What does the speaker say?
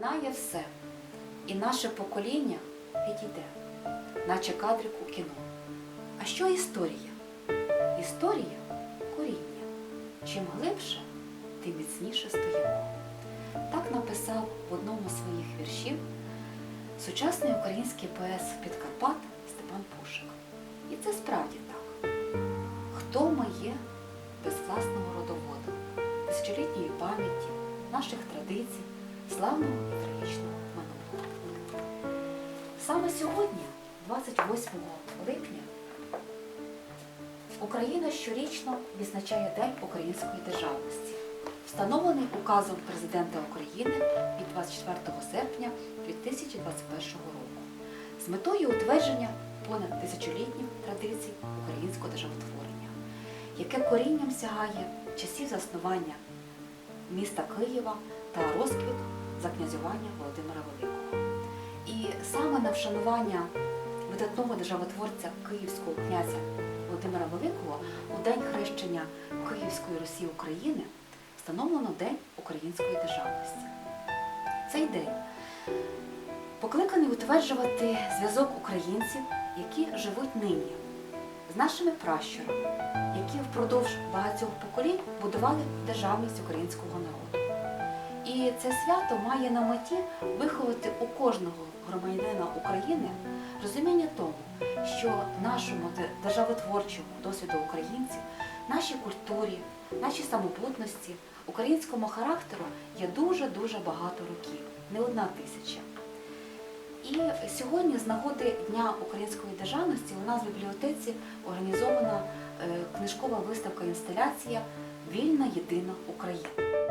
Минає все, і наше покоління відійде, наче кадрик у кіно. А що історія? Історія коріння. Чим глибше, тим міцніше стоїмо. Так написав в одному з своїх віршів сучасний український поет з Підкарпат Степан Пушик. І це справді так. Хто ми є без власного родоводу, тисячолітньої пам'яті, наших традицій, славного трагічного минулого. Саме сьогодні, 28 липня, Україна щорічно відзначає День української державності, встановлений указом президента України від 24 серпня 2021 року з метою утвердження понад тисячолітніх традицій українського державотворення, яке корінням сягає часів заснування міста Києва та розквіт закнязювання Володимира Великого. І саме на вшанування видатного державотворця Київського князя Володимира Великого у день хрещення Київської Русі України встановлено День української державності. Цей день покликаний утверджувати зв'язок українців, які живуть нині, з нашими пращурами, які впродовж багатьох поколінь будували державність українського народу. І це свято має на меті виховати у кожного громадянина України розуміння тому, що нашому державотворчому досвіду українців, нашій культурі, нашій самобутності, українському характеру є дуже-дуже багато років, не одна тисяча. І сьогодні, з нагоди Дня української державності, у нас в бібліотеці організована е, книжкова виставка інсталяція Вільна єдина Україна.